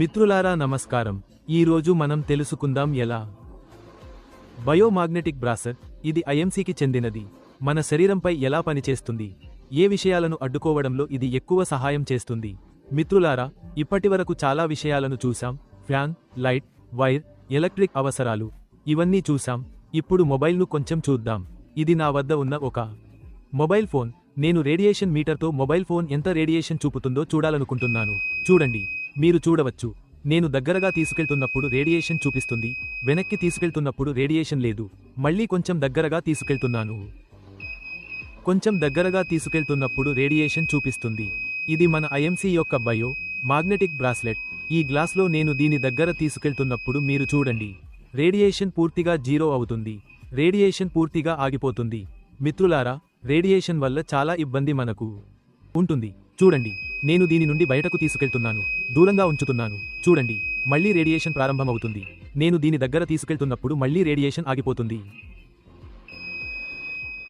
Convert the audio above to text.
మిత్రులారా నమస్కారం. ఈరోజు మనం తెలుసుకుందాం ఎలా? బయోమాగ్నెటిక్ బ్రాసర్ ఇది ఐఎంసీకి చెందినది. మన శరీరంపై ఎలా పనిచేస్తుంది? ఏ విషయాలను అడ్డుకోవడంలో ఇది ఎక్కువ సహాయం చేస్తుంది? మిత్రులారా ఇప్పటివరకు చాలా విషయాలను చూసాం ఫ్యాన్ లైట్ వైర్ ఎలక్ట్రిక్ అవసరాలు. ఇవన్నీ చూసాం ఇప్పుడు మొబైల్ను కొంచెం చూద్దాం. ఇది నా వద్ద ఉన్న ఒక మొబైల్ ఫోన్. నేను రేడియేషన్ మీటర్తో మొబైల్ ఫోన్ ఎంత రేడియేషన్ చూపుతుందో చూడాలనుకుంటున్నాను. చూడండి. మీరు చూడవచ్చు. నేను దగ్గరగా తీసుకెళ్తున్నప్పుడు రేడియేషన్ చూపిస్తుంది. వెనక్కి తీసుకెళ్తున్నప్పుడు రేడియేషన్ లేదు. మళ్ళీ కొంచెం దగ్గరగా తీసుకెళ్తున్నాను. కొంచెం దగ్గరగా తీసుకెళ్తున్నప్పుడు రేడియేషన్ చూపిస్తుంది. ఇది మన ఐఎంసీ యొక్క బయో మాగ్నెటిక్ బ్రాస్లెట్. ఈ గ్లాస్లో నేను దీని దగ్గర తీసుకెళ్తున్నప్పుడు మీరు చూడండి. రేడియేషన్ పూర్తిగా జీరో అవుతుంది. రేడియేషన్ పూర్తిగా ఆగిపోతుంది. మిత్రులారా రేడియేషన్ వల్ల చాలా ఇబ్బంది మనకు ఉంటుంది. చూడండి. నేను దీని నుండి బయటకు తీసుకెళ్తున్నాను దూరంగా ఉంచుతున్నాను. చూడండి మళ్ళీ రేడియేషన్ ప్రారంభమవుతుంది. నేను దీని దగ్గర తీసుకెళ్తున్నప్పుడు మళ్ళీ రేడియేషన్ ఆగిపోతుంది.